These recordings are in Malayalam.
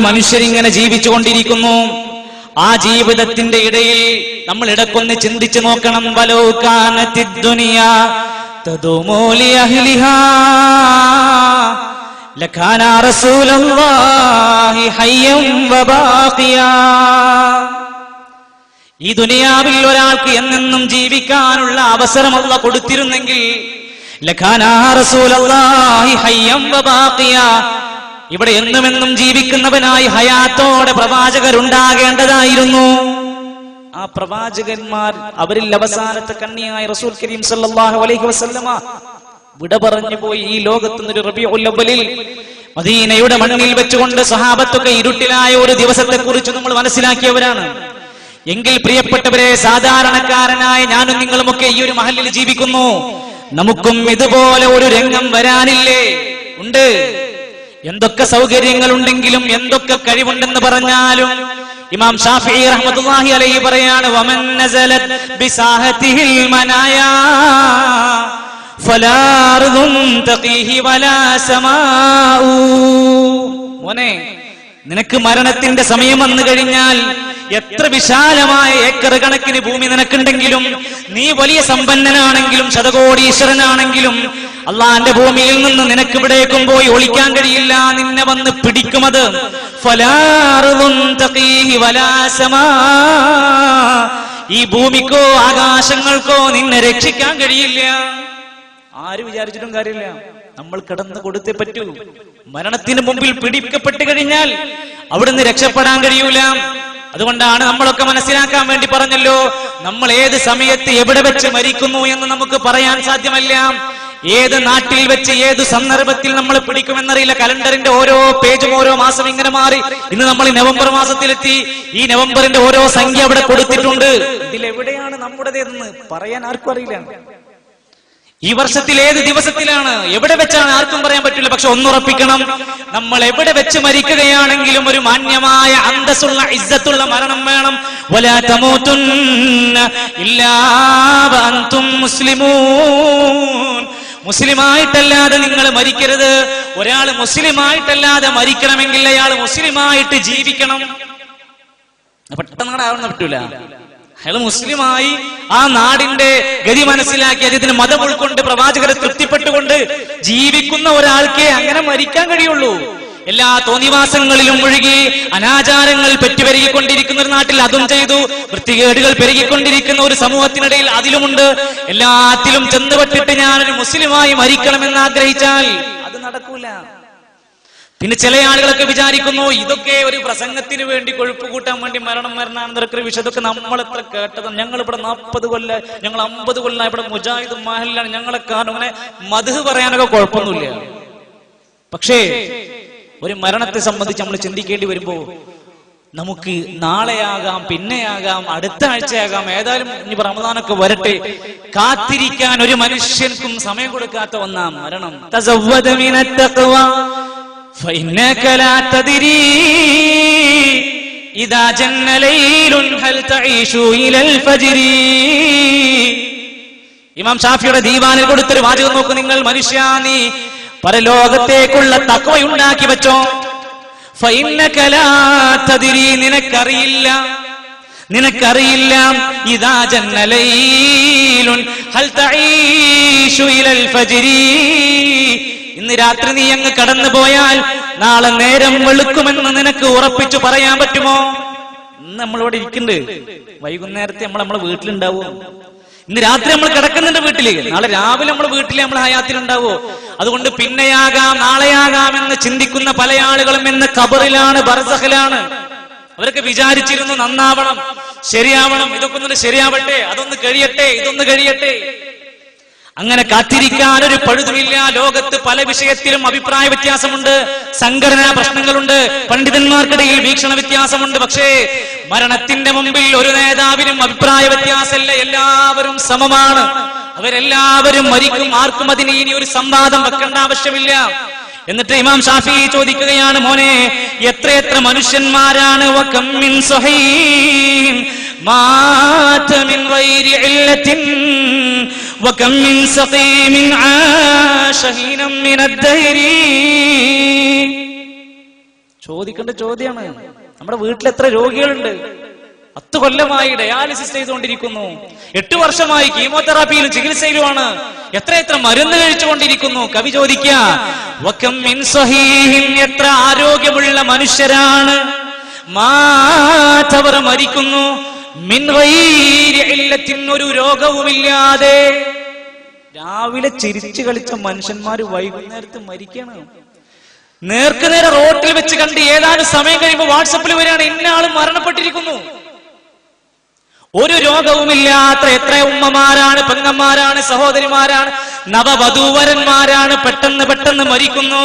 മനുഷ്യരിങ്ങനെ ജീവിച്ചു കൊണ്ടിരിക്കുന്നു ആ ജീവിതത്തിന്റെ ഇടയിൽ നമ്മൾ ഇടക്കൊന്ന് ചിന്തിച്ചു നോക്കണം വലോകാനത്തി ദുനിയ ലഖാന റസൂലുള്ളാഹി വബാഖിയ ഈ ദുനിയാവിൽ ഒരാൾക്ക് എന്നെന്നും ജീവിക്കാനുള്ള അവസരമല്ല കൊടുത്തിരുന്നെങ്കിൽ ലഖാനാ റസൂലുള്ളാഹി ഹയ്യം വബാഖിയ. ഇവിടെ എന്നുമെന്നും ജീവിക്കുന്നവനായി ഹയാത്തോടെ പ്രവാചകരുണ്ടാകേണ്ടതായിരുന്നു. ആ പ്രവാചകന്മാർ അവരിൽ അവസാനത്തെ കണ്ണിയായ റസൂൽ കരീം സല്ലാഹു അലൈഹി വസല്ലമ വിട പറഞ്ഞു പോയി ഈ ലോകത്ത് നിന്നൊരു റബീഉൽ അവ്വലിൽ. മദീനയുടെ മണ്ണിൽ വെച്ചുകൊണ്ട് സഹാബത്തൊക്കെ ഇരുട്ടിലായ ഒരു ദിവസത്തെ കുറിച്ച് നമ്മൾ മനസ്സിലാക്കിയവരാണ്. എങ്കിൽ പ്രിയപ്പെട്ടവരെ സാധാരണക്കാരനായ ഞാനും നിങ്ങളുമൊക്കെ ഈ ഒരു മഹലിൽ ജീവിക്കുന്നു. നമുക്കും ഇതുപോലെ ഒരു രംഗം വരാനില്ലേ? ഉണ്ട്. എന്തൊക്കെ സൗകര്യങ്ങൾ ഉണ്ടെങ്കിലും എന്തൊക്കെ കഴിവുണ്ടെന്ന് പറഞ്ഞാലും ഇമാം ഷാഫി റഹ്മത്തുള്ളാഹി അലൈഹി പറയാണ് വമൻ നസലത് മനായ തഖീഹി മോനെ നിനക്ക് മരണത്തിന്റെ സമയം വന്നു കഴിഞ്ഞാൽ എത്ര വിശാലമായ ഏക്കർ കണക്കിന് ഭൂമി നിനക്കുണ്ടെങ്കിലും നീ വലിയ സമ്പന്നനാണെങ്കിലും ശതകോടീശ്വരനാണെങ്കിലും അള്ളാന്റെ ഭൂമിയിൽ നിന്ന് നിനക്ക് ഇവിടേക്കും പോയി ഒളിക്കാൻ കഴിയില്ല. നിന്നെ വന്ന് പിടിക്കുമത് ഈ ഭൂമിക്കോ ആകാശങ്ങൾക്കോ നിന്നെ രക്ഷിക്കാൻ കഴിയില്ല. ആര് വിചാരിച്ചിട്ടും കാര്യമില്ല. നമ്മൾ കിടന്നു കൊടുത്തേ പറ്റൂ. മരണത്തിന് മുമ്പിൽ പിടിക്കപ്പെട്ട് കഴിഞ്ഞാൽ അവിടുന്ന് രക്ഷപ്പെടാൻ കഴിയൂല. അതുകൊണ്ടാണ് നമ്മളൊക്കെ മനസ്സിലാക്കാൻ വേണ്ടി പറഞ്ഞല്ലോ നമ്മൾ ഏത് സമയത്ത് എവിടെ വെച്ച് മരിക്കുന്നു എന്ന് നമുക്ക് പറയാൻ സാധ്യമല്ല. ഏത് നാട്ടിൽ വെച്ച് ഏത് സന്ദർഭത്തിൽ നമ്മൾ പിടിക്കുമെന്നറിയില്ല. കലണ്ടറിന്റെ ഓരോ പേജും ഓരോ മാസം ഇങ്ങനെ മാറി. ഇന്ന് നമ്മൾ നവംബർ മാസത്തിലെത്തി. ഈ നവംബറിന്റെ ഓരോ സംഖ്യ അവിടെ കൊടുത്തിട്ടുണ്ട്. ഇതിൽ എവിടെയാണ് നമ്മുടേതെന്ന് പറയാൻ ആർക്കും അറിയില്ല. ഈ വർഷത്തിൽ ഏത് ദിവസത്തിലാണ്? എവിടെ വെച്ചാണ് ആർക്കും പറയാൻ പറ്റില്ല പക്ഷെ ഒന്നുറപ്പിക്കണം. നമ്മൾ എവിടെ വെച്ച് മരിക്കുകയാണെങ്കിലും ഒരു മാന്യമായ അന്തസ്സുള്ള ഇസ്സത്തുള്ള മരണം വേണം. മുസ്ലിമൂൻ. മുസ്ലിമായിട്ടല്ലാതെ നിങ്ങൾ മരിക്കരുത്. ഒരാൾ മുസ്ലിമായിട്ടല്ലാതെ മരിക്കണമെങ്കിൽ അയാൾ മുസ്ലിമായിട്ട് ജീവിക്കണം. പെട്ടെന്ന് ആവുന്ന പറ്റൂല. അയാൾ മുസ്ലിമായി ആ നാടിന്റെ ഗതി മനസ്സിലാക്കി അദ്ദേഹത്തിന് മതം ഉൾക്കൊണ്ട് പ്രവാചകരെ തൃപ്തിപ്പെട്ടുകൊണ്ട് ജീവിക്കുന്ന ഒരാൾക്കേ അങ്ങനെ മരിക്കാൻ കഴിയുള്ളൂ. എല്ലാ തോന്നിവാസങ്ങളിലും ഒഴുകി അനാചാരങ്ങൾ പെറ്റുപെരുകിക്കൊണ്ടിരിക്കുന്ന ഒരു നാട്ടിൽ അതും ചെയ്തു. വൃത്തികേടുകൾ പെരുകിക്കൊണ്ടിരിക്കുന്ന ഒരു സമൂഹത്തിനിടയിൽ അതിലുമുണ്ട്. എല്ലാത്തിലും ചെന്നുപെട്ടിട്ട് ഞാനൊരു മുസ്ലിമായി മരിക്കണമെന്ന് ആഗ്രഹിച്ചാൽ അത് നടക്കൂല. പിന്നെ ചില ആളുകളൊക്കെ വിചാരിക്കുന്നു ഇതൊക്കെ ഒരു പ്രസംഗത്തിന് വേണ്ടി കൊഴുപ്പ് കൂട്ടാൻ വേണ്ടി മരണം മരണാനന്തരക്കൊരു വിഷയതൊക്കെ നമ്മൾ എത്ര കേട്ടതും. ഞങ്ങൾ ഇവിടെ നാൽപ്പത് കൊല്ല ഞങ്ങൾ അമ്പത് കൊല്ല ഇവിടെ മുജാഹിദ് മഹലിലാണ് ഞങ്ങളെ കാണും അങ്ങനെ മധു പറയാനൊക്കെ കുഴപ്പമൊന്നുമില്ല. പക്ഷേ ഒരു മരണത്തെ സംബന്ധിച്ച് നമ്മൾ ചിന്തിക്കേണ്ടി വരുമ്പോ നമുക്ക് നാളെയാകാം പിന്നെയാകാം അടുത്ത ആഴ്ചയാകാം ഏതായാലും ഇനി റമദാനൊക്കെ വരട്ടെ. കാത്തിരിക്കാൻ ഒരു മനുഷ്യർക്കും സമയം കൊടുക്കാത്ത ഒന്നാം മരണം. തസവ്വദ മിനത്ത് തഖ്വ فإنك لا تدري إذا جن ليل هل تعيش إلى الفجر ഇമാം ഷാഫിയുടെ ദീവാനിൽ കൊടുത്തൊരു വാചകം നോക്ക് നിങ്ങൾ മനുഷ്യ നീ പരലോകത്തേക്കുള്ള തക്കവയുണ്ടാക്കി വെച്ചോ ഫൈന്നക ലാ തദ്രി നിനക്കറിയില്ല നിനക്കറിയില്ല ഇതാ ജന്നലൈലുൻ ഹൽ ഇലൽ ഫജ്രി. ഇന്ന് രാത്രി നീ അങ്ങ് കടന്നു പോയാൽ നാളെ നേരം വെളുക്കുമെന്ന് നിനക്ക് ഉറപ്പിച്ചു പറയാൻ പറ്റുമോ? ഇന്ന് നമ്മളിവിടെ ഇരിക്കുന്നുണ്ട് വൈകുന്നേരത്തെ നമ്മൾ നമ്മളെ വീട്ടിലുണ്ടാവോ. ഇന്ന് രാത്രി നമ്മൾ കിടക്കുന്നുണ്ട് വീട്ടിൽ. നാളെ രാവിലെ നമ്മൾ വീട്ടിൽ നമ്മൾ ഹയാത്തിലുണ്ടാവോ? അതുകൊണ്ട് പിന്നെയാകാം നാളെയാകാം എന്ന് ചിന്തിക്കുന്ന പല ആളുകളും ഇന്ന് കബറിലാണ് ബർസഖിലാണ് അവരൊക്കെ വിചാരിച്ചിരുന്നു നന്നാവണം ശരിയാവണം ഇതൊക്കെ ഒന്ന് ശരിയാവട്ടെ അതൊന്ന് കഴിയട്ടെ ഇതൊന്ന് കഴിയട്ടെ. അങ്ങനെ കാത്തിരിക്കാൻ ഒരു പഴുതുമില്ല ലോകത്ത് പല വിഷയത്തിലും അഭിപ്രായ വ്യത്യാസമുണ്ട് സംഘടനാ പ്രശ്നങ്ങളുണ്ട് പണ്ഡിതന്മാർക്കിടയിൽ വീക്ഷണ വ്യത്യാസമുണ്ട് പക്ഷേ മരണത്തിന്റെ മുമ്പിൽ ഒരു നേതാവിനും അഭിപ്രായ വ്യത്യാസമല്ല എല്ലാവരും സമമാണ്. അവരെല്ലാവരും മരിക്കും ആർക്കും അതിന് ഇനി ഒരു സംവാദം വെക്കേണ്ട ആവശ്യമില്ല. എന്നിട്ട് ഇമാം ഷാഫി ചോദിക്കുകയാണ് മോനെ എത്രയെത്ര മനുഷ്യന്മാരാണ്? ചോദിക്കേണ്ട ചോദ്യമാണ്. നമ്മുടെ വീട്ടിൽ എത്ര രോഗികളുണ്ട്? പത്ത് കൊല്ലമായി ഡയാലിസിസ് ചെയ്തുകൊണ്ടിരിക്കുന്നു. എട്ട് വർഷമായി കീമോതെറാപ്പിയിലും ചികിത്സയിലുമാണ്. എത്ര എത്ര മരുന്ന് കഴിച്ചുകൊണ്ടിരിക്കുന്നു? കവി ചോദിക്ക വക്കം മിൻ സ്വഹീഹിൻ എത്ര ആരോഗ്യമുള്ള മനുഷ്യരാണ്. മാധവർ മരിക്കുന്നു. ഒരു രോഗവുമില്ലാതെ. രാവിലെ ചിരിച്ചു കളിച്ച മനുഷ്യന്മാര് വൈകുന്നേരത്ത് മരിക്കണം. നേർക്ക് നേരെ റോട്ടിൽ വെച്ച് കണ്ട് ഏതാനും സമയം കഴിയുമ്പോൾ വാട്സപ്പിൽ വരികയാണ് ഇന്ന മരണപ്പെട്ടിരിക്കുന്നു. ഒരു രോഗവുമില്ലാത്ത എത്ര ഉമ്മമാരാണ് പെങ്ങന്മാരാണ് സഹോദരിമാരാണ് നവവധൂവരന്മാരാണ് പെട്ടെന്ന് പെട്ടെന്ന് മരിക്കുന്നു.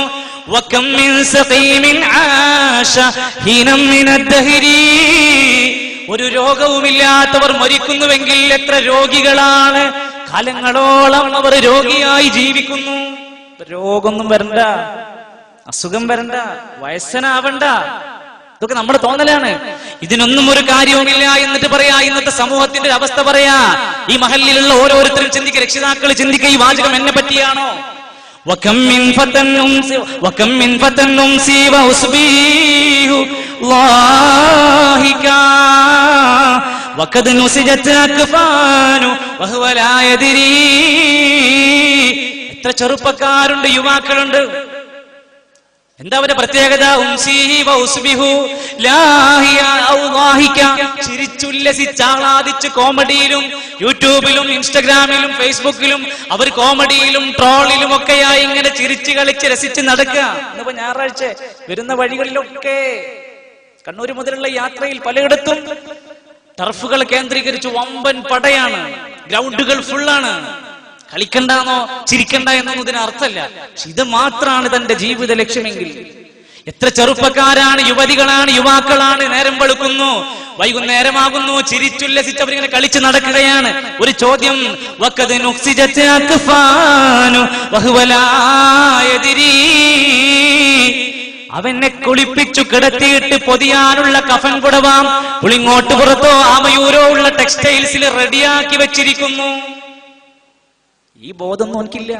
ഒരു രോഗവുമില്ലാത്തവർ മരിക്കുന്നുവെങ്കിൽ എത്ര രോഗികളാണ്? കാലങ്ങളോളം അവർ രോഗിയായി ജീവിക്കുന്നു. രോഗമൊന്നും വരണ്ട അസുഖം വരണ്ട വയസ്സനാവണ്ട ഇതൊക്കെ നമ്മുടെ തോന്നലാണ് ഇതിനൊന്നും ഒരു കാര്യവുമില്ല എന്നിട്ട് പറയാ ഇന്നത്തെ സമൂഹത്തിന്റെ ഒരു അവസ്ഥ പറയാ ഈ മഹലിലുള്ള ഓരോരുത്തരും ചിന്തിക്കുക രക്ഷിതാക്കൾ ചിന്തിക്കുക ഈ വാചകം എന്നെ പറ്റിയാണോ وكم من فتى أمسي- وكم من فتى أمسي وأصبيه ضاحكا وقد نسجت أكفان وهو لا يدري എത്ര ചെറുപ്പക്കാരുണ്ട് യുവാക്കളുണ്ട് എന്താ അവന്റെ പ്രത്യേകത? ഉംസീഹി വ ലാഹിയ ഔ ലാഹിക. ചിരിച്ചുല്ലസിച്ച് ആഹ്ലാദിച്ച് കോമഡിയിലും യൂട്യൂബിലും ഇൻസ്റ്റഗ്രാമിലും ഫേസ്ബുക്കിലും അവർ കോമഡിയിലും ട്രോളിലും ഒക്കെയായി ഇങ്ങനെ ചിരിച്ച് കളിച്ച് രസിച്ച് നടക്കുക. ഇന്നിപ്പോ ഞായറാഴ്ച വരുന്ന വഴികളിലൊക്കെ കണ്ണൂർ മുതലുള്ള യാത്രയിൽ പലയിടത്തും ടർഫുകൾ കേന്ദ്രീകരിച്ച് വമ്പൻ പടയാണ്. ഗ്രൗണ്ടുകൾ ഫുള്ളാണ് കളിക്കണ്ടെന്നോ ചിരിക്കണ്ട എന്നൊന്നും ഇതിന് അർത്ഥമല്ല. പക്ഷെ ഇത് മാത്രമാണ് തന്റെ ജീവിത ലക്ഷ്യമെങ്കിൽ. എത്ര ചെറുപ്പക്കാരാണ് യുവതികളാണ് യുവാക്കളാണ് നേരം വെളുക്കുന്നു വൈകുന്നേരമാകുന്നു ചിരിച്ചുല്ലസിച്ച് അവരിങ്ങനെ കളിച്ചു നടക്കുകയാണ്. ഒരു ചോദ്യം. അവനെ കുളിപ്പിച്ചു കിടത്തിയിട്ട് പൊതിയാനുള്ള കഫൻ കുടവാം പുളിങ്ങോട്ട് പുറത്തോ ആമയൂരോ ഉള്ള ടെക്സ്റ്റൈൽസിൽ റെഡിയാക്കി വെച്ചിരിക്കുന്നു. ഈ ബോധം നോക്കില്ല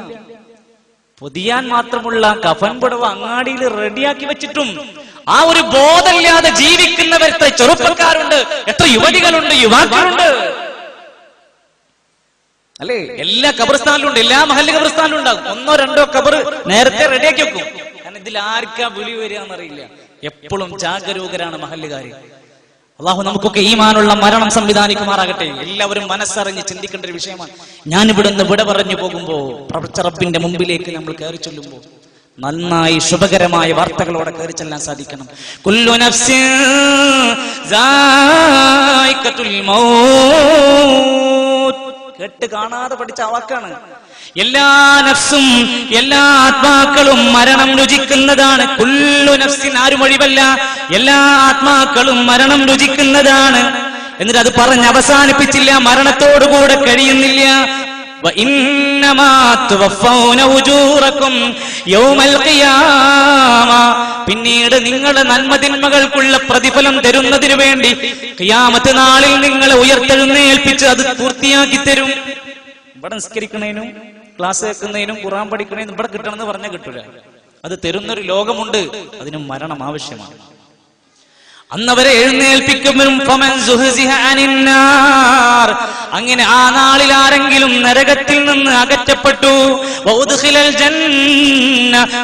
പൊതിയാൻ മാത്രമുള്ള കഫൻ പുടവ അങ്ങാടിയിൽ റെഡിയാക്കി വെച്ചിട്ടും ആ ഒരു ബോധമില്ലാതെ ജീവിക്കുന്നവർ എത്ര ചെറുപ്പക്കാരുണ്ട്. എത്ര യുവതികളുണ്ട് യുവാക്കളുണ്ട്. അല്ലേ? എല്ലാ കബർസ്ഥാനിലും ഉണ്ട് എല്ലാ മഹൽ കബർസ്ഥാനിലും ഉണ്ടാകും ഒന്നോ രണ്ടോ കബർ നേരത്തെ റെഡിയാക്കി വെക്കും. കാരണം ഇതിൽ ആർക്കാ വിളി വരിക എന്നറിയില്ല. എപ്പോഴും ജാഗരൂകരാണ് മഹല്ലുകാര്. അള്ളാഹു നമുക്കൊക്കെ ഈമാനുള്ള മരണം സംവിധാനിക്കുമാറാകട്ടെ. എല്ലാവരും മനസ്സറിഞ്ഞ് ചിന്തിക്കേണ്ട ഒരു വിഷയമാണ്. ഞാൻ ഇവിടുന്ന് വിട പറഞ്ഞു പോകുമ്പോ പ്രപഞ്ച റബ്ബിന്റെ മുമ്പിലേക്ക് നമ്മൾ കയറി ചൊല്ലുമ്പോൾ നന്നായി ശുഭകരമായ വാർത്തകളോടെ കയറി ചെല്ലാൻ സാധിക്കണം. കുല്ലു നഫ്സിൻ കേട്ട് കാണാതെ പഠിച്ച വാക്കാണ് എല്ലാ നഫ്സും എല്ലാ ആത്മാക്കളും മരണം രുചിക്കുന്നതാണ്. കുല്ലു നഫ്സിൻ ആരും ഒഴിവല്ല. എല്ലാ ആത്മാക്കളും മരണം രുചിക്കുന്നതാണ്. എന്നിട്ട് അത് പറഞ്ഞ് അവസാനിപ്പിച്ചില്ല മരണത്തോടുകൂടെ കഴിയുന്നില്ല. പിന്നീട് നിങ്ങളുടെ നന്മതിന്മകൾക്കുള്ള പ്രതിഫലം തരുന്നതിനു വേണ്ടി ക്യാമത്ത് നാളിൽ നിങ്ങളെ ഉയർത്തെഴുന്നേൽപ്പിച്ച് അത് പൂർത്തിയാക്കി തരും. ഇവിടെ നിസ്കരിക്കുന്നതിനും ക്ലാസ് കേൾക്കുന്നതിനും കുറാൻ പഠിക്കുന്നതിനും ഇവിടെ കിട്ടണമെന്ന് പറഞ്ഞാൽ കിട്ടൂല. അത് തരുന്നൊരു ലോകമുണ്ട് അതിന് മരണം ആവശ്യമാണ്. അന്നവരെ എഴുന്നേൽപ്പിക്കും. അങ്ങനെ ആ നാളിൽ ആരെങ്കിലും നരകത്തിൽ നിന്ന് അകറ്റപ്പെട്ടു.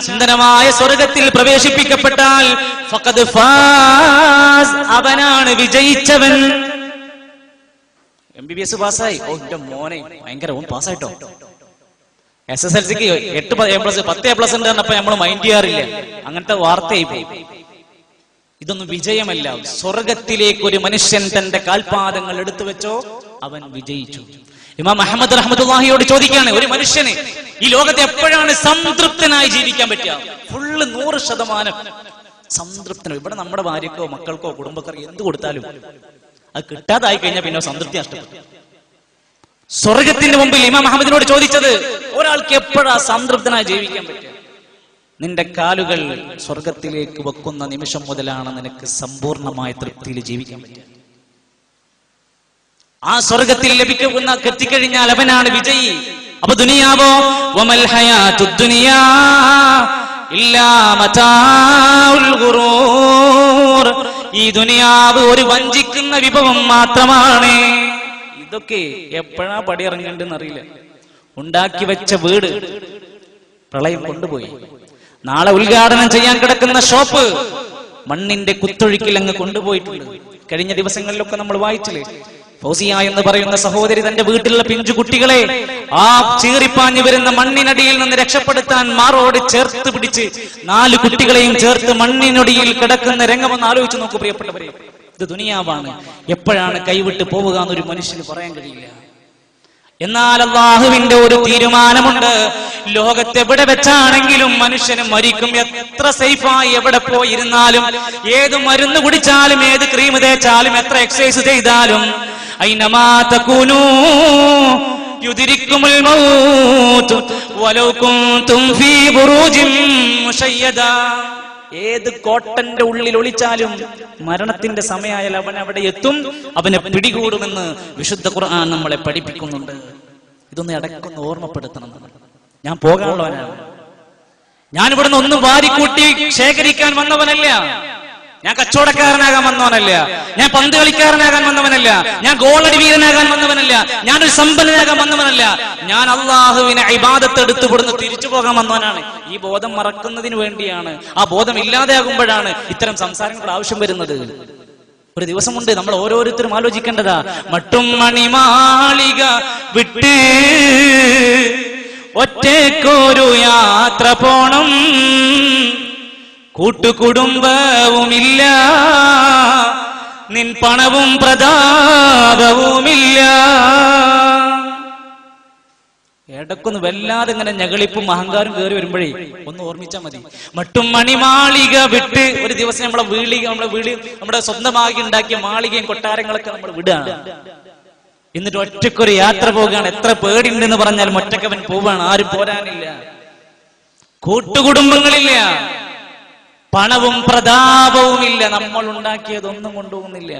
സുന്ദരമായ സ്വർഗത്തിൽ പ്രവേശിപ്പിക്കപ്പെട്ടാൽ. അവനാണ് വിജയിച്ചവൻ എം ബി ബി എസ് പാസ്സായി ഓ എന്റെ മോനെ ഭയങ്കര പാസ്സായിട്ടോ എസ് എസ് എൽ സിക്ക് എട്ട് എ പ്ലസ് പത്ത് എ പ്ലസ് ഉണ്ട് നമ്മൾ മൈൻഡ് ചെയ്യാറില്ല അങ്ങനത്തെ വാർത്തയായി പോയി ഇതൊന്നും വിജയമല്ല. സ്വർഗത്തിലേക്ക് ഒരു മനുഷ്യൻ തന്റെ കാൽപാദങ്ങൾ എടുത്തു വെച്ചോ അവൻ വിജയിച്ചു. ഇമാം അഹമ്മദ് റഹ്മത്തുള്ളാഹിയോട് ചോദിക്കുകയാണ് ഒരു മനുഷ്യന് ഈ ലോകത്തെ എപ്പോഴാണ് സംതൃപ്തനായി ജീവിക്കാൻ പറ്റുക? ഫുള്ള് നൂറ് ശതമാനം. സംതൃപ്തനും ഇവിടെ നമ്മുടെ ഭാര്യക്കോ മക്കൾക്കോ കുടുംബക്കാർക്കോ എന്ത് കൊടുത്താലും അത് കിട്ടാതായി കഴിഞ്ഞാൽ പിന്നെ സംതൃപ്തി നഷ്ടപ്പെട്ടു സ്വർഗത്തിന്റെ മുമ്പിൽ ഇമാം അഹമ്മദിനോട് ചോദിച്ചത് ഒരാൾക്ക് എപ്പോഴാ സംതൃപ്തനായി ജീവിക്കാൻ പറ്റുക? നിന്റെ കാലുകൾ സ്വർഗത്തിലേക്ക് വെക്കുന്ന നിമിഷം മുതലാണ് നിനക്ക് സമ്പൂർണമായ തൃപ്തിയിൽ ജീവിക്കാൻ പറ്റുക. ആ സ്വർഗത്തിൽ ലഭിക്കുന്ന കെത്തിക്കഴിഞ്ഞാൽ അവനാണ് വിജയി. അപ്പൊ ദുനിയാവോ? ദുനിയാ ഈ ദുനിയാവ് ഒരു വഞ്ചിക്കുന്ന വിഭവം മാത്രമാണ്. ഇതൊക്കെ എപ്പോഴാ പടിയിറങ്ങേണ്ടെന്ന് അറിയില്ല ഉണ്ടാക്കി വെച്ച വീട് പ്രളയം കൊണ്ടുപോയി. നാളെ ഉദ്ഘാടനം ചെയ്യാൻ കിടക്കുന്ന ഷോപ്പ് മണ്ണിന്റെ കുത്തൊഴുക്കിൽ അങ്ങ് കൊണ്ടുപോയിട്ടുണ്ട്. കഴിഞ്ഞ ദിവസങ്ങളിലൊക്കെ നമ്മൾ വായിച്ചില്ലേ? ഫൗസിയ എന്ന് പറയുന്ന സഹോദരി തന്റെ വീട്ടിലുള്ള പിഞ്ചു കുട്ടികളെ ആ ചീറിപ്പാഞ്ഞു വരുന്ന മണ്ണിനടിയിൽ നിന്ന് രക്ഷപ്പെടുത്താൻ മാറോട് ചേർത്ത് പിടിച്ച് നാല് കുട്ടികളെയും ചേർത്ത് മണ്ണിനടിയിൽ കിടക്കുന്ന രംഗമെന്ന് ആലോചിച്ച് നോക്കൂ പ്രിയപ്പെട്ടവരെ. ഇത് ദുനിയാവാണ്. എപ്പോഴാണ് കൈവിട്ട് പോവുക എന്നൊരു മനുഷ്യന് പറയാൻ കഴിയില്ല. എന്നാൽ അള്ളാഹുവിന്റെ ഒരു തീരുമാനമുണ്ട്. ലോകത്തെവിടെ വെച്ചാണെങ്കിലും മനുഷ്യന് മരിക്കും എത്ര സേഫായി എവിടെ പോയിരുന്നാലും ഏത് മരുന്ന് കുടിച്ചാലും ഏത് ക്രീം തേച്ചാലും എത്ര എക്സസൈസ് ചെയ്താലും അയിനമാതൂനൂ ഏത് കോട്ടന്റെ ഉള്ളിൽ ഒളിച്ചാലും മരണത്തിന്റെ സമയമായാൽ അവൻ അവിടെ എത്തും. അവനെ പിടികൂടുമെന്ന് വിശുദ്ധ ഖുർആൻ നമ്മളെ പഠിപ്പിക്കുന്നുണ്ട്. ഇതൊന്ന് ഇടയ്ക്കൊന്ന് ഓർമ്മപ്പെടുത്തണം. ഞാൻ പോകാനുള്ളവനാണ്. ഞാൻ ഇവിടുന്ന് ഒന്നും വാരിക്കൂട്ടി ശേഖരിക്കാൻ വന്നവനല്ല. ഞാൻ കച്ചവടക്കാരനാകാൻ വന്നവനല്ല. ഞാൻ പന്ത് കളിക്കാരനാകാൻ വന്നവനല്ല. ഞാൻ ഗോളടി വീരനാകാൻ വന്നവനല്ല. ഞാനൊരു സമ്പന്നനാകാൻ വന്നവനല്ല. ഞാൻ അള്ളാഹുവിനെ ഇബാദത്ത് എടുത്തു കൊടുന്ന് തിരിച്ചു പോകാൻ വന്നവനാണ്. ഈ ബോധം മറക്കുന്നതിന് വേണ്ടിയാണ്. ആ ബോധം ഇല്ലാതെയാകുമ്പോഴാണ് ഇത്തരം സംസാരങ്ങൾ ആവശ്യം വരുന്നത്. ഒരു ദിവസമുണ്ട് നമ്മൾ ഓരോരുത്തരും ആലോചിക്കേണ്ടതാ. മട്ടും മണിമാളിക വിട്ട് ഒറ്റക്കൊരു യാത്ര പോണം. കൂട്ടുകുടുംബവുമില്ല. നിൻ പണവും പ്രതാപവുമില്ല ഇടക്കൊന്ന് വല്ലാതെ ഇങ്ങനെ ഞകളിപ്പും അഹങ്കാരം കയറി വരുമ്പോഴേ ഒന്ന് ഓർമ്മിച്ചാൽ മതി. മട്ടും മണിമാളിക വിട്ട് ഒരു ദിവസം നമ്മളെ വീളിക നമ്മളെ വീട് നമ്മുടെ സ്വന്തമാക്കി ഉണ്ടാക്കിയ മാളികയും കൊട്ടാരങ്ങളൊക്കെ നമ്മൾ വിടുകയാണ് എന്നിട്ട് ഒറ്റക്കൊരു യാത്ര പോകുകയാണ് എത്ര പേടിയുണ്ടെന്ന് പറഞ്ഞാലും ഒറ്റക്കവൻ പോവാണ്. ആരും പോരാനില്ല. കൂട്ടുകുടുംബങ്ങളില്ല. പണവും പ്രതാപവും ഇല്ല നമ്മൾ ഉണ്ടാക്കിയതൊന്നും കൊണ്ടുപോകുന്നില്ല.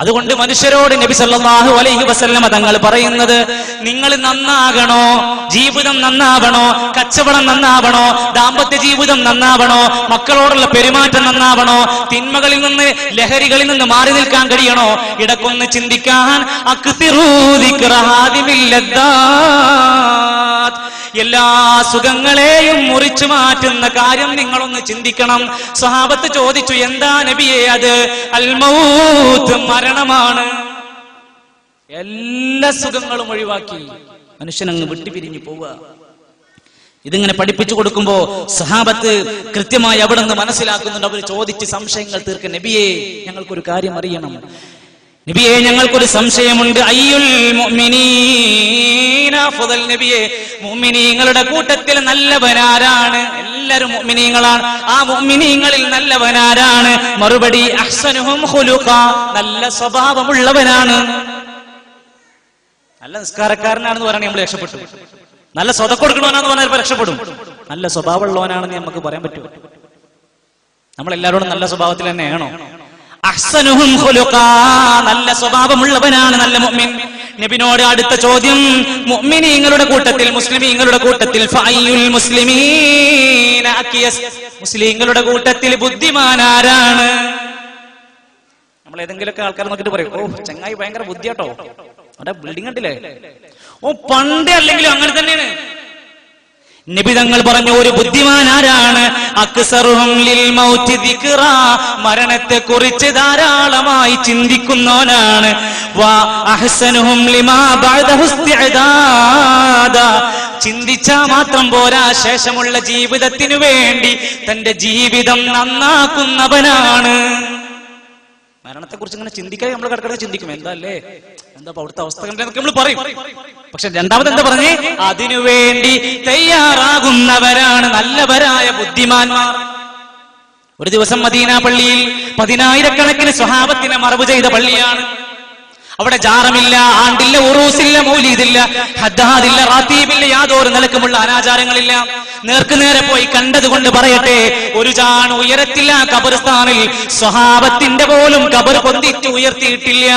അതുകൊണ്ട് മനുഷ്യരോട് നബി സല്ലല്ലാഹു അലൈഹി വസല്ലമ തങ്ങൾ പറയുന്നത് നിങ്ങൾ നന്നാകണോ? ജീവിതം നന്നാവണോ? കച്ചവടം നന്നാവണോ? ദാമ്പത്യ ജീവിതം നന്നാവണോ? മക്കളോടുള്ള പെരുമാറ്റം നന്നാവണോ? തിന്മകളിൽ നിന്ന് ലഹരികളിൽ നിന്ന് മാറി നിൽക്കാൻ കഴിയണോ? ഇടക്കൊന്ന് ചിന്തിക്കാൻ എല്ലാ സുഖങ്ങളെയും മുറിച്ചു മാറ്റുന്ന കാര്യം നിങ്ങളൊന്ന് ചിന്തിക്കണം. സ്വഹാബത്ത് ചോദിച്ചു എന്താ നബിയെ അത്? അൽമൗത്ത് മരണമാണ്. എല്ലാ സുഖങ്ങളും ഒഴിവാക്കി മനുഷ്യനങ്ങ് വിട്ടുപിരിഞ്ഞു പോവുക. ഇതിങ്ങനെ പഠിപ്പിച്ചു കൊടുക്കുമ്പോ സഹാബത്ത് കൃത്യമായി അവിടെ നിന്ന് മനസ്സിലാക്കുന്നുണ്ട്. അവർ ചോദിച്ച് സംശയങ്ങൾ തീർக்க നബിയെ ഞങ്ങൾക്കൊരു കാര്യം അറിയണം. നബിയെ ഞങ്ങൾക്കൊരു സംശയമുണ്ട്. അയ്യുൽ അഫ്ദൽ നബിയെ മുഅ്മിനീങ്ങളുടെ കൂട്ടത്തിൽ നല്ലവനാരാണ്? എല്ലാവരും മുഅ്മിനീങ്ങളാണ്. ആ മുഅ്മിനീങ്ങളിൽ നല്ലവനാരാണ്? മറുപടി അഹ്സനുഹും ഖുലുഖ നല്ല സ്വഭാവമുള്ളവനാണ്. നല്ല നിസ്കാരക്കാരനാണെന്ന് പറഞ്ഞാൽ നമ്മൾ രക്ഷപ്പെട്ടു. നല്ല സ്വത കൊടുക്കണവനാന്ന് പറഞ്ഞാൽ രക്ഷപ്പെടും. നല്ല സ്വഭാവമുള്ളവനാണെന്ന് നമുക്ക് പറയാൻ പറ്റും. നമ്മൾ എല്ലാവരോടും നല്ല സ്വഭാവത്തിൽ തന്നെയാണോ? അഹ്സനുഹും. നല്ല സ്വഭാവമുള്ളവനാണ് നല്ല മുഅ്മിൻ. നബിനോട് അടുത്ത ചോദ്യം മുഅ്മിനീങ്ങളുടെ കൂട്ടത്തിൽ മുസ്ലിമീങ്ങളുടെ കൂട്ടത്തിൽ ഫഅയ്യുൽ മുസ്ലിമീന മുസ്ലിങ്ങളുടെ കൂട്ടത്തിൽ ബുദ്ധിമാനാരാണ് നമ്മൾ ഏതെങ്കിലുമൊക്കെ ആൾക്കാർ നോക്കിട്ട് പറയും ഓ ചങ്ങായി ഭയങ്കര ബുദ്ധിയാട്ടോ. അവിടെ ബിൽഡിംഗ് കണ്ടില്ലേ ഓ പണ്ടേ അല്ലെങ്കിലും അങ്ങനെ തന്നെയാണ്. നിബിതങ്ങൾ പറഞ്ഞു ഒരു ബുദ്ധിമാൻ ആരാണ്. മരണത്തെ കുറിച്ച് ധാരാളമായി ചിന്തിക്കുന്നവനാണ്. ചിന്തിച്ചാ മാത്രം പോരാ ശേഷമുള്ള ജീവിതത്തിനു വേണ്ടി തന്റെ ജീവിതം നന്നാക്കുന്നവനാണ്. മരണത്തെ കുറിച്ച് ഇങ്ങനെ ചിന്തിക്കാതെ നമ്മൾ കിടക്കിടക്ക് ചിന്തിക്കും. എന്താ അല്ലേ? എന്താ അവിടുത്തെ അവസ്ഥ നമ്മൾ പറയും. പക്ഷെ രണ്ടാമത് എന്താ പറഞ്ഞേ അതിനുവേണ്ടി തയ്യാറാകുന്നവരാണ് നല്ലവരായ ബുദ്ധിമാന്മാർ. ഒരു ദിവസം മദീന പള്ളിയിൽ പതിനായിരക്കണക്കിന് സ്വഹാബത്തിനെ മറവ് ചെയ്ത പള്ളിയാണ്. അവിടെ ജാറമില്ല ആണ്ടില്ല ഉറൂസില്ല മൗലീദില്ല ഹദ്ദാദില്ല റാത്തീബില്ല യാതൊരു നിലക്കുമുള്ള അനാചാരങ്ങളില്ല. നേർക്ക് നേരെ പോയി കണ്ടതുകൊണ്ട് പറയട്ടെ ഒരു ചാണ് ഉയരത്തില്ല കബർസ്ഥാനിൽ സ്വഹാബത്തിന്റെ പോലും കബർ പൊന്തിച്ച് ഉയർത്തിയിട്ടില്ല.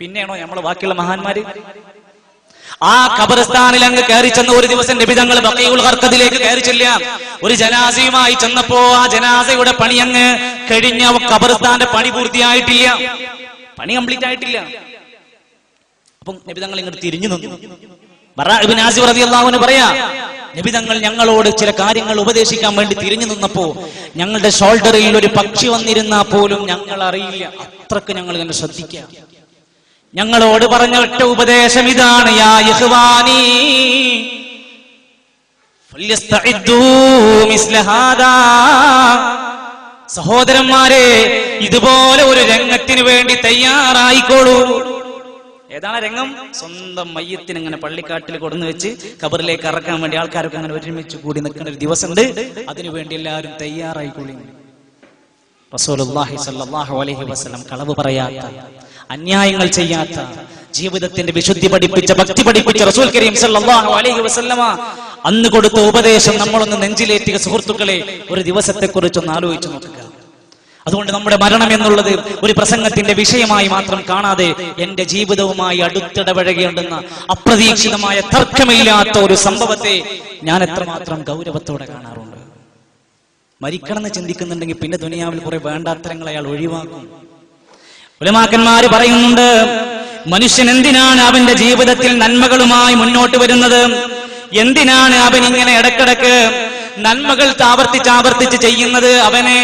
പിന്നെയാണോ നമ്മൾ ബാക്കിയുള്ള മഹാന്മാര്? ആ ഖബർസ്ഥാനിൽ അങ്ങ് കയറി ചെന്ന ഒരു ദിവസം ലഭിതങ്ങൾ ബക്കീഉൽ ഖർഖദിലേക്ക് കയറി ചെല്ലാം ഒരു ജനാസയുമായി ചെന്നപ്പോ ആ ജനാസയുടെ പണി അങ്ങ് കഴിഞ്ഞ ഖബർസ്ഥാന്റെ പണി പൂർത്തിയായിട്ടില്ല. പണി കംപ്ലീറ്റ് ആയിട്ടില്ല. അപ്പം നബിതങ്ങൾ ഇങ്ങോട്ട് തിരിഞ്ഞു നിന്നു. അൻഹു പറയാ നബിതങ്ങൾ ഞങ്ങളോട് ചില കാര്യങ്ങൾ ഉപദേശിക്കാൻ വേണ്ടി തിരിഞ്ഞു നിന്നപ്പോ ഞങ്ങളുടെ ഷോൾഡറിൽ ഒരു പക്ഷി വന്നിരുന്നാ പോലും ഞങ്ങൾ അറിയില്ല. അത്രയ്ക്ക് ഞങ്ങൾ ഇങ്ങനെ ശ്രദ്ധിക്കാം ഞങ്ങളോട് പറഞ്ഞ ഒറ്റ ഉപദേശം ഇതാണ് യാ സഹോദരന്മാരെ ഇതുപോലെ ഒരു രംഗത്തിന് വേണ്ടി തയ്യാറായിക്കോളൂ. ഏതാണ് രംഗം? സ്വന്തം മയ്യത്തിന് ഇങ്ങനെ പള്ളിക്കാട്ടിൽ കൊടുന്നു വെച്ച് കബറിലേക്ക് ഇറക്കാൻ വേണ്ടി ആൾക്കാരൊക്കെ അങ്ങനെ ഒരുമിച്ച് കൂടി നിൽക്കുന്ന ഒരു ദിവസമുണ്ട്. അതിനുവേണ്ടി എല്ലാവരും തയ്യാറായിക്കോളി. റസൂലുള്ളാഹി സ്വല്ലല്ലാഹു അലൈഹി വസല്ലം കളവ് പറയാത്ത അന്യായങ്ങൾ ചെയ്യാത്ത ജീവിതത്തിന്റെ വിശുദ്ധി പഠിപ്പിച്ച ഭക്തി പഠിപ്പിച്ച റസൂൽ കരീം സല്ലല്ലാഹു അലൈഹി വസല്ലമ അന്ന് കൊടുത്ത ഉപദേശം നമ്മളൊന്ന് നെഞ്ചിലേറ്റിയ സുഹൃത്തുക്കളെ ഒരു ദിവസത്തെ കുറിച്ചൊന്ന് ആലോചിച്ചു നോക്കുക. അതുകൊണ്ട് നമ്മുടെ മരണം എന്നുള്ളത് ഒരു പ്രസംഗത്തിന്റെ വിഷയമായി മാത്രം കാണാതെ എന്റെ ജീവിതവുമായി അടുത്തിടപഴകേണ്ടുന്ന അപ്രതീക്ഷിതമായ തർക്കമില്ലാത്ത ഒരു സംഭവത്തെ ഞാൻ എത്രമാത്രം ഗൗരവത്തോടെ കാണാറുണ്ട്. മരിക്കണമെന്ന് ചിന്തിക്കുന്നുണ്ടെങ്കിൽ പിന്നെ ദുനിയാവിൽ കുറെ വേണ്ടാത്തരങ്ങൾ അയാൾ ഒഴിവാക്കും. ഉലമാക്കന്മാര് പറയുന്നുണ്ട് മനുഷ്യൻ എന്തിനാണ് അവന്റെ ജീവിതത്തിൽ നന്മകളുമായി മുന്നോട്ട് വരുന്നത്? എന്തിനാണ് അവൻ ഇങ്ങനെ ഇടക്കിടക്ക് നന്മകൾ ആവർത്തിച്ച് ആവർത്തിച്ച് ചെയ്യുന്നത്? അവനെ.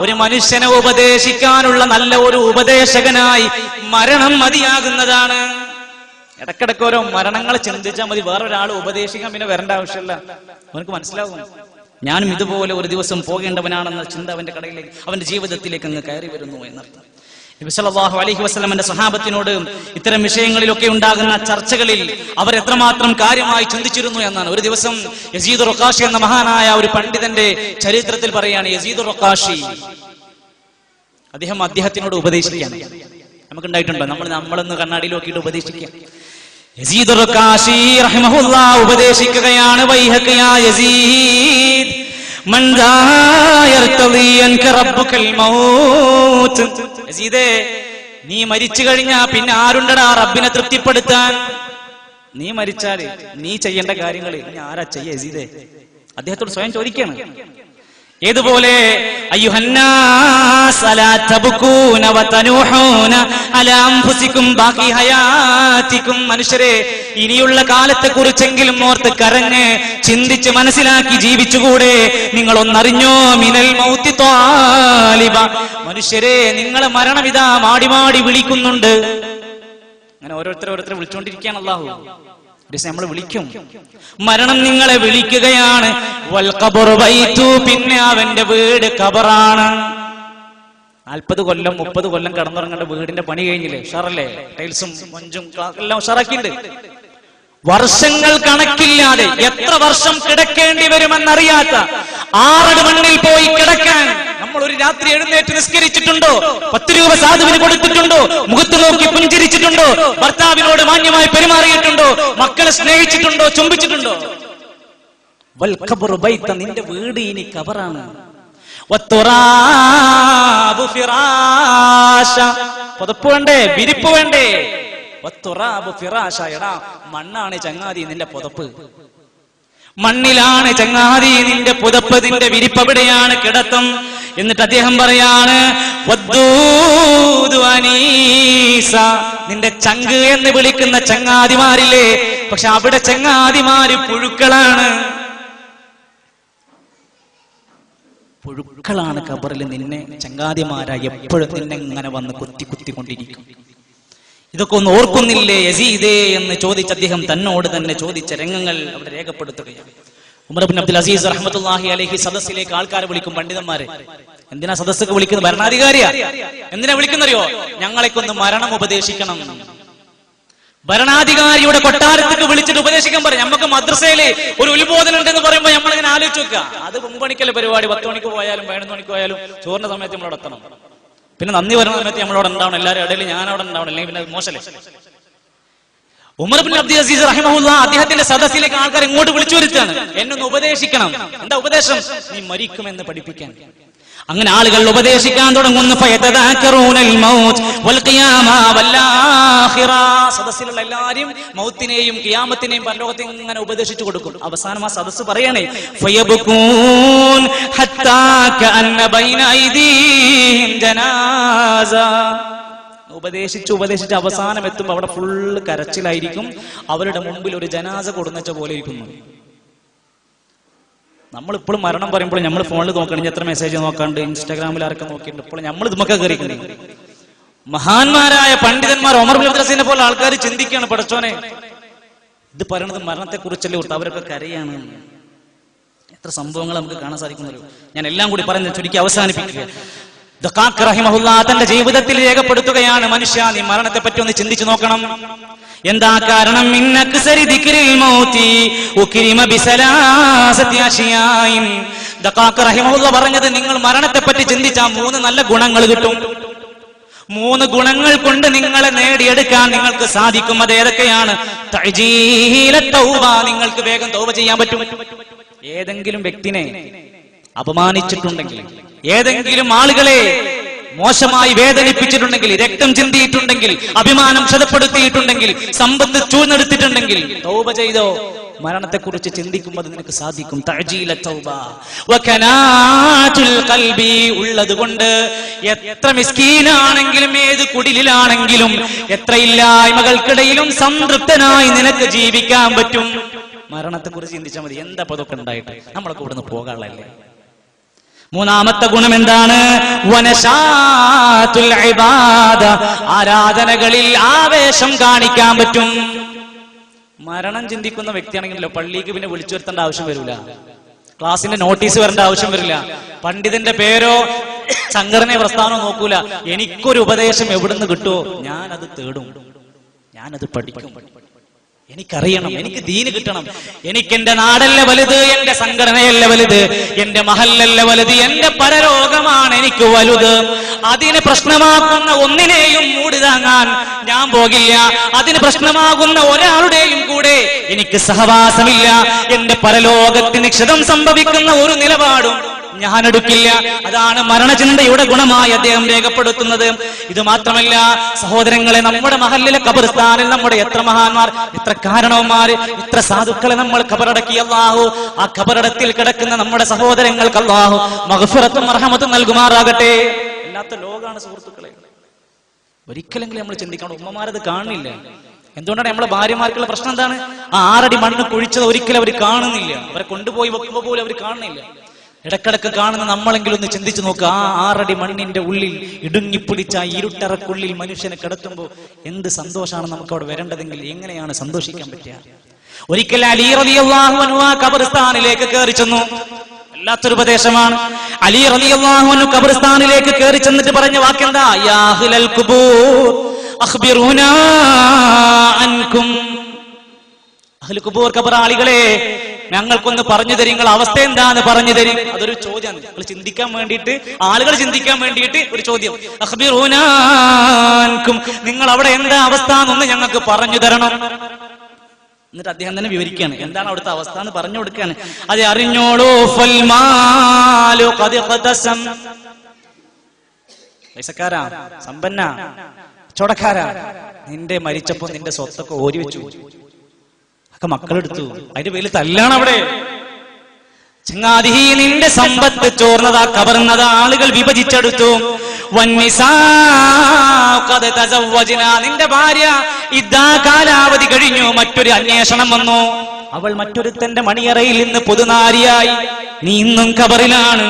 ഒരു മനുഷ്യനെ ഉപദേശിക്കാനുള്ള നല്ല ഒരു ഉപദേശകനായി മരണം മതിയാകുന്നതാണ്. ഇടക്കിടക്ക് ഓരോ മരണങ്ങൾ ചിന്തിച്ചാൽ മതി വേറൊരാൾ ഉപദേശിക്കാൻ പിന്നെ വരേണ്ട ആവശ്യമില്ല. അവനക്ക് മനസ്സിലാകും ഞാനും ഇതുപോലെ ഒരു ദിവസം പോകേണ്ടവനാണെന്ന ചിന്ത അവന്റെ കടയിലേക്ക് അവന്റെ ജീവിതത്തിലേക്ക് അങ്ങ് കയറി വരുന്നു എന്നർത്ഥം. നബി സല്ലല്ലാഹു അലൈഹി വസല്ലമന്റെ സഹാബത്തിനോട് ഇത്തരം വിഷയങ്ങളിലൊക്കെ ഉണ്ടാകുന്ന ചർച്ചകളിൽ അവർ എത്രമാത്രം കാര്യമായി ചിന്തിച്ചിരുന്നു എന്നാണ്. ഒരു ദിവസം യസീദ് റൊക്കാഷി എന്ന മഹാനായ ഒരു പണ്ഡിതന്റെ ചരിത്രത്തിൽ പറയാണ് യസീദ് റൊക്കാഷി അദ്ദേഹം അദ്ദേഹത്തിനോട് ഉപദേശിക്കാൻ നമുക്കുണ്ടായിട്ടുണ്ടോ? നമ്മൾ നമ്മളൊന്ന് കണ്ണാടിയിൽ നോക്കിയിട്ട് ഉപദേശിക്കാം യസീദ് റക്കാശി റഹിമഹുല്ലാ ഉപദേശിക്കുകയാണ് നീ മരിച്ചു കഴിഞ്ഞാ പിന്നെ ആരുണ്ടടാ റബ്ബിനെ തൃപ്തിപ്പെടുത്താൻ? നീ മരിച്ചാൽ നീ ചെയ്യേണ്ട കാര്യങ്ങൾ ഇനി ആരാ ചെയ്യേ അസീദേ അദ്ദേഹത്തോട് സ്വയം ചോദിക്കാണ്. ഏതുപോലെ? മനുഷ്യരെ ഇനിയുള്ള കാലത്തെ കുറിച്ചെങ്കിലും ഓർത്ത് കരഞ്ഞ് ചിന്തിച്ച് മനസ്സിലാക്കി ജീവിച്ചുകൂടെ. നിങ്ങൾ ഒന്നറിഞ്ഞോ മിനൽ മൗത്തി മനുഷ്യരെ നിങ്ങളെ മരണമിതാ മാടി മാടി വിളിക്കുന്നുണ്ട്. അങ്ങനെ ഓരോരുത്തർ ഓരോരുത്തർ വിളിച്ചുകൊണ്ടിരിക്കുകയാണ് ദിവസം നമ്മൾ വിളിക്കും. മരണം നിങ്ങളെ വിളിക്കുകയാണ്. പിന്നെ അവന്റെ വീട് കബറാണ് നാൽപ്പത് കൊല്ലം മുപ്പത് കൊല്ലം കടന്നുറങ്ങേണ്ട വീടിന്റെ പണി കഴിഞ്ഞില്ലേ? ഉഷാറല്ലേ? ടൈൽസും മഞ്ചും എല്ലാം ഉഷാറാക്കിയിട്ടുണ്ട്. വർഷങ്ങൾ കണക്കില്ലാതെ എത്ര വർഷം കിടക്കേണ്ടി വരുമെന്നറിയാത്ത ആറടി മണ്ണിൽ പോയി കിടക്കാൻ നമ്മൾ ഒരു രാത്രി എഴുന്നേറ്റ് നിസ്കരിച്ചിട്ടുണ്ടോ? പത്ത് രൂപ സാധുവിന് കൊടുത്തിട്ടുണ്ടോ? മുഖത്ത് നോക്കി പുഞ്ചിരിച്ചിട്ടുണ്ടോ? ഭർത്താവിനോട് മാന്യമായി പെരുമാറിയിട്ടുണ്ടോ? മക്കളെ സ്നേഹിച്ചിട്ടുണ്ടോ? ചുംബിച്ചിട്ടുണ്ടോ? വൽ ഖബറു ബൈത്ത നിന്റെ വീട് ഇനി കബറാണ്. പുതപ്പ് വേണ്ടേ? വിരിപ്പ് വേണ്ടേ. മണ്ണാണ് ചങ്ങാതി നിന്റെ പുതപ്പ്. മണ്ണിലാണ് ചങ്ങാതി നിന്റെ പുതപ്പ് നിന്റെ വിരിപ്പ് എവിടെയാണ് കിടത്തം. എന്നിട്ട് അദ്ദേഹം പറയാണ് നിന്റെ ചങ്ക് എന്ന് വിളിക്കുന്ന ചങ്ങാതിമാരില്ലേ? പക്ഷെ അവിടെ ചങ്ങാതിമാര് പുഴുക്കളാണ്. പുഴുക്കളാണ് കബറിൽ നിന്നെ ചങ്ങാതിമാരായി എപ്പോഴും നിന്നെ ഇങ്ങനെ വന്ന് കുത്തി കുത്തിക്കൊണ്ടിരിക്കും. ഇതൊക്കെ ഒന്ന് ഓർക്കുന്നില്ലേ യസീദേ എന്ന് ചോദിച്ച അദ്ദേഹം തന്നോട് തന്നെ ചോദിച്ച രംഗങ്ങൾ അവിടെ രേഖപ്പെടുത്തുകയാണ്. ഉമർ ബിൻ അബ്ദുൽ അസീസ് റഹ്മത്തുള്ളാഹി അലൈഹി സദസ്സിലേക്ക് ആൾക്കാരെ വിളിക്കും പണ്ഡിതന്മാരെ. എന്തിനാ സദസ്സൊക്കെ വിളിക്കുന്നത്? ഭരണാധികാരിയാ. എന്തിനാ വിളിക്കുന്നറിയോ? ഞങ്ങളെക്കൊന്ന് മരണം ഉപദേശിക്കണം. ഭരണാധികാരിയുടെ കൊട്ടാരത്തേക്ക് വിളിച്ചിട്ട് ഉപദേശിക്കാൻ പറയും നമുക്ക് മദ്രസയിൽ ഒരു ഉത്ബോധനം ഉണ്ടെന്ന് പറയുമ്പോൾ നമ്മൾ ഇങ്ങനെ ആലോചിച്ച് വെക്കുക. അത് മുമ്പണിക്കല്ലേ പരിപാടി? പത്ത് മണിക്ക് പോയാലും പതിനൊന്ന് മണിക്ക് പോയാലും ചോറിന്റെ സമയത്ത് നമ്മൾ എത്തണം. പിന്നെ നന്ദി പറഞ്ഞ സമയത്ത് നമ്മളോട് ഉണ്ടാവണം എല്ലാവരും ഇടയിൽ ഞാൻ അവിടെ ഉണ്ടാവണം. അല്ലെങ്കിൽ പിന്നെ മോശല്ലേ? ഉമർ ബിൻ അബ്ദുൽ അസീസ് റഹിമഹുല്ല അദ്ദേഹത്തിന്റെ സദസ്സിലേക്ക് ആൾക്കാർ ഇങ്ങോട്ട് വിളിച്ചു വരുത്താണ് എന്നൊന്ന് ഉപദേശിക്കണം. എന്താ ഉപദേശം? നീ മരിക്കുമെന്ന് പഠിപ്പിക്കാൻ. അങ്ങനെ ആളുകൾ ഉപദേശിക്കാൻ തുടങ്ങുന്നു. സദസ്സിലുള്ള എല്ലാവരും മൗത്തിനെയും കിയാമത്തിനെയും പരലോകത്തെയും ഇങ്ങനെ ഉപദേശിച്ചു കൊടുക്കും. അവസാനം ആ സദസ്സ് പറയണേ ഉപദേശിച്ച് ഉപദേശിച്ച് അവസാനം എത്തുമ്പോൾ അവിടെ ഫുള്ള് കരച്ചിലായിരിക്കും. അവരുടെ മുമ്പിൽ ഒരു ജനാസ കൊടുന്നച്ച പോലെ ഇരിക്കുന്നു. നമ്മൾ ഇപ്പോഴും മരണം പറയുമ്പോൾ നമ്മൾ ഫോണിൽ നോക്കണെങ്കിൽ എത്ര മെസ്സേജ് നോക്കാണ്ട് ഇൻസ്റ്റാഗ്രാമിൽ ആരൊക്കെ നോക്കിയിട്ടുണ്ട് ഇപ്പോൾ നമ്മൾ ഇതുമൊക്കെ കയറിക്കുന്നത് മഹാന്മാരായ പണ്ഡിതന്മാർ ഒമർ ബിദ്രസിനെ പോലെ ആൾക്കാർ ചിന്തിക്കുകയാണ് പഠിച്ചോനെ ഇത് പറയണത് മരണത്തെ കുറിച്ചല്ലേ ഒട്ട് അവരൊക്കെ കരയാണ്. എത്ര സംഭവങ്ങൾ നമുക്ക് കാണാൻ സാധിക്കുന്നല്ലോ ഞാൻ എല്ലാം കൂടി പറഞ്ഞ് ചുരുക്കി അവസാനിപ്പിക്കുക. തന്റെ ജീവിതത്തിൽ രേഖപ്പെടുത്തുകയാണ് മനുഷ്യ. നീ മരണത്തെ പറ്റി ഒന്ന് ചിന്തിച്ചു നോക്കണം. എന്താ കാരണം? പറഞ്ഞത് നിങ്ങൾ മരണത്തെ പറ്റി ചിന്തിച്ചാൽ മൂന്ന് നല്ല ഗുണങ്ങൾ കിട്ടും. മൂന്ന് ഗുണങ്ങൾ കൊണ്ട് നിങ്ങളെ നേടിയെടുക്കാൻ നിങ്ങൾക്ക് സാധിക്കും. അത് ഏതൊക്കെയാണ്? നിങ്ങൾക്ക് വേഗം തൗബ ചെയ്യാൻ പറ്റും. ഏതെങ്കിലും വ്യക്തിനെ അപമാനിച്ചിട്ടുണ്ടെങ്കിൽ ഏതെങ്കിലും ആളുകളെ മോശമായി വേദനിപ്പിച്ചിട്ടുണ്ടെങ്കിൽ രക്തം ചിന്തിയിട്ടുണ്ടെങ്കിൽ അഭിമാനം ക്ഷതപ്പെടുത്തിയിട്ടുണ്ടെങ്കിൽ സമ്പത്ത് ചൂഴ്ന്നെടുത്തിട്ടുണ്ടെങ്കിൽ തൗബ ചെയ്തോ? മരണത്തെക്കുറിച്ച് ചിന്തിക്കുമ്പോൾ നിനക്ക് സാധിക്കും. ഖൽബി ഉള്ളത് കൊണ്ട് എത്ര മിസ്കീനാണെങ്കിലും ഏത് കുടിലിലാണെങ്കിലും എത്ര ഇല്ലായ്മകൾക്കിടയിലും സംതൃപ്തനായി നിനക്ക് ജീവിക്കാൻ പറ്റും. മരണത്തെക്കുറിച്ച് ചിന്തിച്ചാൽ മതി. എന്താ പതൊക്കെ ഉണ്ടായിട്ട്? നമ്മളൊക്കെ ഇവിടുന്ന് പോകാനുള്ളല്ലേ മൂന്നാമത്തെ ഗുണം എന്താണ് ആരാധനകളിൽ ആവേശം കാണിക്കാൻ പറ്റും. മരണം ചിന്തിക്കുന്ന വ്യക്തിയാണെങ്കിലോ പള്ളിക്ക് പിന്നെ വിളിച്ചു വരുത്തേണ്ട ആവശ്യം വരില്ല. ക്ലാസിന്റെ നോട്ടീസ് വരേണ്ട ആവശ്യം വരില്ല. പണ്ഡിതന്റെ പേരോ സംഘടനയോ പ്രസ്ഥാനം നോക്കൂല. എനിക്കൊരു ഉപദേശം എവിടുന്ന് കിട്ടുമോ ഞാനത് തേടും. ഞാനത് പഠിക്കും. എനിക്കറിയണം എനിക്ക് ദീന് കിട്ടണം. എനിക്ക് എന്റെ നാടല്ല വലുത് എന്റെ സംഘടനയല്ല വലുത് എന്റെ മഹല്ലല്ല വലുത് എന്റെ പരലോകമാണ് എനിക്ക് വലുത്. അതിന് പ്രശ്നമാക്കുന്ന ഒന്നിനെയും മൂടി താങ്ങാൻ ഞാൻ പോകില്ല. അതിന് പ്രശ്നമാകുന്ന ഒരാളുടെയും കൂടെ എനിക്ക് സഹവാസമില്ല. എന്റെ പരലോകത്തിന് ക്ഷതം സംഭവിക്കുന്ന ഒരു നിലപാടും ഞാൻ എടുക്കില്ല അതാണ് മരണചിന്തയുടെ ഗുണമായി അദ്ദേഹം രേഖപ്പെടുത്തുന്നത്. ഇത് മാത്രമല്ല സഹോദരങ്ങളെ നമ്മുടെ മഹലിലെ കബർസ്ഥാനിൽ നമ്മുടെ എത്ര മഹാന്മാർ എത്ര കാരണവന്മാര് എത്ര സാധുക്കളെ നമ്മൾ ഖബറടക്കി അള്ളാഹു ആ കബറടത്തിൽ കിടക്കുന്ന നമ്മുടെ സഹോദരങ്ങൾക്ക് അള്ളാഹു മഹഫുറത്തും അർഹമത്തും നൽകുമാറാകട്ടെ. അല്ലാത്ത ലോകാണ് സുഹൃത്തുക്കളെ. ഒരിക്കലെങ്കിലും നമ്മൾ ചിന്തിക്കണം ഉമ്മമാരത് കാണുന്നില്ല. എന്തുകൊണ്ടാണ് നമ്മളെ ഭാര്യമാർക്കുള്ള പ്രശ്നം എന്താണ്? ആ ആറടി മണ്ണ് കുഴിച്ചത് ഒരിക്കലും അവർ കാണുന്നില്ല. അവരെ കൊണ്ടുപോയി വെക്കുമ്പോൾ പോലും അവർ കാണുന്നില്ല. ഇടക്കിടക്ക് കാണുന്ന നമ്മളെങ്കിലും ഒന്ന് ചിന്തിച്ചു നോക്കുക ആ ആറടി മണ്ണിന്റെ ഉള്ളിൽ ഇടുങ്ങിപ്പിടിച്ച ഇരുട്ടറക്കുള്ളിൽ മനുഷ്യനെ കിടത്തുമ്പോൾ എന്ത് സന്തോഷമാണ് നമുക്ക് അവിടെ വരേണ്ടതെങ്കിൽ എങ്ങനെയാണ് സന്തോഷിക്കാൻ പറ്റുക? ഒരിക്കൽ അലി റളിയല്ലാഹു അൻഹു ആ ഖബർസ്ഥാനിലേക്ക് കയറി ചെന്നു. വല്ലാത്തൊരു ഉപദേശമാണ്. അലി റളിയല്ലാഹു അൻഹു കബർസ്ഥാനിലേക്ക് കയറി ചെന്നിട്ട് പറഞ്ഞ വാക്കെന്താ? യാ അഹ്ലൽ ഖുബൂർ അഖ്ബിറൂനാ അൻകും. അഹ്ലു ഖുബൂർ ഖബറാളികളെ ഞങ്ങൾക്കൊന്ന് പറഞ്ഞു തരും നിങ്ങൾ അവസ്ഥ എന്താന്ന് പറഞ്ഞു തരും. അതൊരു ചോദ്യമാണ്. നിങ്ങൾ ചിന്തിക്കാൻ വേണ്ടിയിട്ട് ആളുകൾ ചിന്തിക്കാൻ വേണ്ടിയിട്ട് ഒരു ചോദ്യം. നിങ്ങൾ അവിടെ എന്താ അവസ്ഥ എന്നൊന്ന് ഞങ്ങൾക്ക് പറഞ്ഞു തരണം. എന്നിട്ട് അദ്ദേഹം തന്നെ വിവരിക്കുകയാണ്. എന്താണ് അവിടുത്തെ അവസ്ഥ എന്ന് പറഞ്ഞു കൊടുക്കുകയാണ്. അത് അറിഞ്ഞോളൂ. പൈസക്കാരാ സമ്പന്ന ചോടക്കാരാ നിന്റെ മരിച്ചപ്പോ നിന്റെ സ്വത്തൊക്കെ ഓരി വെച്ചു. ഒക്കെ മക്കളെടുത്തു. അതിന്റെ പേരിൽ തല്ലാണ് അവിടെ ചങ്ങാതി നിന്റെ സമ്പത്ത് ചോർന്നതാ കവർന്നത് ആളുകൾ വിഭജിച്ചെടുത്തു. നിന്റെ ഭാര്യ ഇതാ കാലാവധി കഴിഞ്ഞു. മറ്റൊരു അന്വേഷണം വന്നു. അവൾ മറ്റൊരുത്തന്റെ മണിയറയിൽ നിന്ന് പൊതുനാരിയായി. നീ ഇന്നും കബറിലാണ്.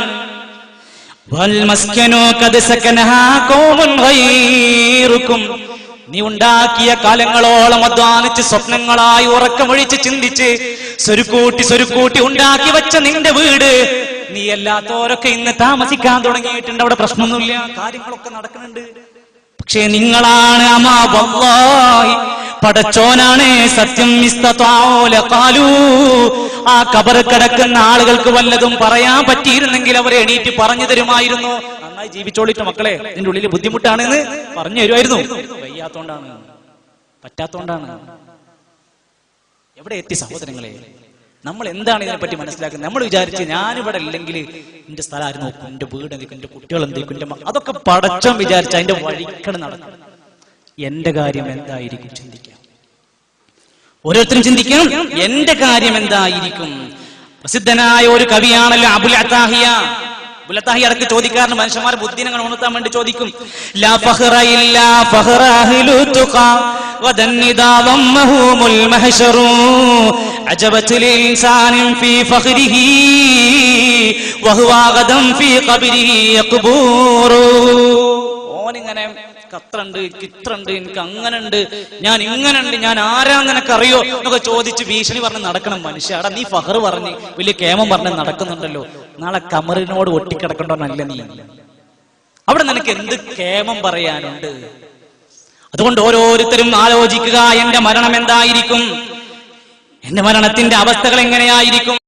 വൽമസ്കനോ ഖദ് സകനഹാ ഖൗമുൻ ഗൈറുക്കും. നീ ഉണ്ടാക്കിയ കാലങ്ങളോളം അധ്വാനിച്ച് സ്വപ്നങ്ങളായി ഉറക്കമൊഴിച്ച് ചിന്തിച്ച് സ്വരുക്കൂട്ടി സ്വരുക്കൂട്ടി ഉണ്ടാക്കി വെച്ച നിന്റെ വീട് നീ എല്ലാത്തോരൊക്കെ ഇന്ന് താമസിക്കാൻ തുടങ്ങിയിട്ടുണ്ട്. അവിടെ പ്രശ്നമൊന്നുമില്ല. കാര്യങ്ങളൊക്കെ നടക്കുന്നുണ്ട്. പക്ഷേ നിങ്ങളാണ് അമാ വല്ലാഹി പടച്ചോനാണ് സത്യം ഖാലൂ. ആ കബർ കിടക്കുന്ന ആളുകൾക്ക് വല്ലതും പറയാൻ പറ്റിയിരുന്നെങ്കിൽ അവരെ എണീറ്റ് പറഞ്ഞു തരുമായിരുന്നു. നന്നായി ജീവിച്ചോളിട്ട് മക്കളെ. നിന്റെ ഉള്ളിൽ ബുദ്ധിമുട്ടാണെന്ന് പറഞ്ഞു തരുമായിരുന്നു. വയ്യാത്തോണ്ടാണ്. പറ്റാത്തോണ്ടാണ്. എവിടെ എത്തി സഹോദരങ്ങളെ? നമ്മൾ എന്താണ് ഇതിനെപ്പറ്റി മനസ്സിലാക്കുന്നത്? നമ്മൾ വിചാരിച്ച് ഞാനിവിടെ ഇല്ലെങ്കിൽ എന്റെ സ്ഥലം ആര് നോക്കും? എന്റെ വീട് എന്തൊക്കെ? എന്റെ കുട്ടികൾ എന്തൊക്കെ? എന്റെ അതൊക്കെ പടച്ചം വിചാരിച്ച അതിന്റെ വഴിക്കണം നടക്കും എന്റെ കാര്യം എന്തായിരിക്കും ചിന്തിക്കാം. ഓരോരുത്തരും ചിന്തിക്കാം എന്റെ കാര്യം എന്തായിരിക്കും? പ്രസിദ്ധനായ ഒരു കവിയാണല്ലോ അബുൽ അത്താഹിയ. അബുൽ അത്താഹിയ ഇടയ്ക്ക് ചോദിക്കാറുണ്ട്. മനുഷ്യന്മാർ ബുദ്ധിനങ്ങൾ ഉണർത്താൻ വേണ്ടി ചോദിക്കും. ലാ ഫഖറ ഇല്ലാ ഫഖറ അഹ്ലു തുഖാ വദന്നിദാ ضمهم المحشر عجبت لإنسان في فخره وهو غدا في قبره يقبور ഓനിങ്ങനെ കത്രണ്ട് എനിക്ക് ഇത്രണ്ട് എനിക്ക് അങ്ങനെ ഉണ്ട് ഞാൻ ഇങ്ങനെ ഉണ്ട് ഞാൻ ആരാന്ന് നിനക്കറിയോ എന്നൊക്കെ ചോദിച്ച് ഭീഷണി പറഞ്ഞ് നടക്കണം മനുഷ്യ എടാ നീ ഫഹർ പറഞ്ഞ് വലിയ കേമം പറഞ്ഞ് നടക്കുന്നുണ്ടല്ലോ നാളെ കമറിനോട് ഒട്ടിക്കിടക്കണ്ടോന്നല്ല നീ അവിടെ നിനക്ക് എന്ത് കേമം പറയാനുണ്ട് അതുകൊണ്ട് ഓരോരുത്തരും ആലോചിക്കുക എന്റെ മരണം എന്തായിരിക്കും എന്റെ മരണത്തിന്റെ അവസ്ഥകൾ എങ്ങനെയായിരിക്കും?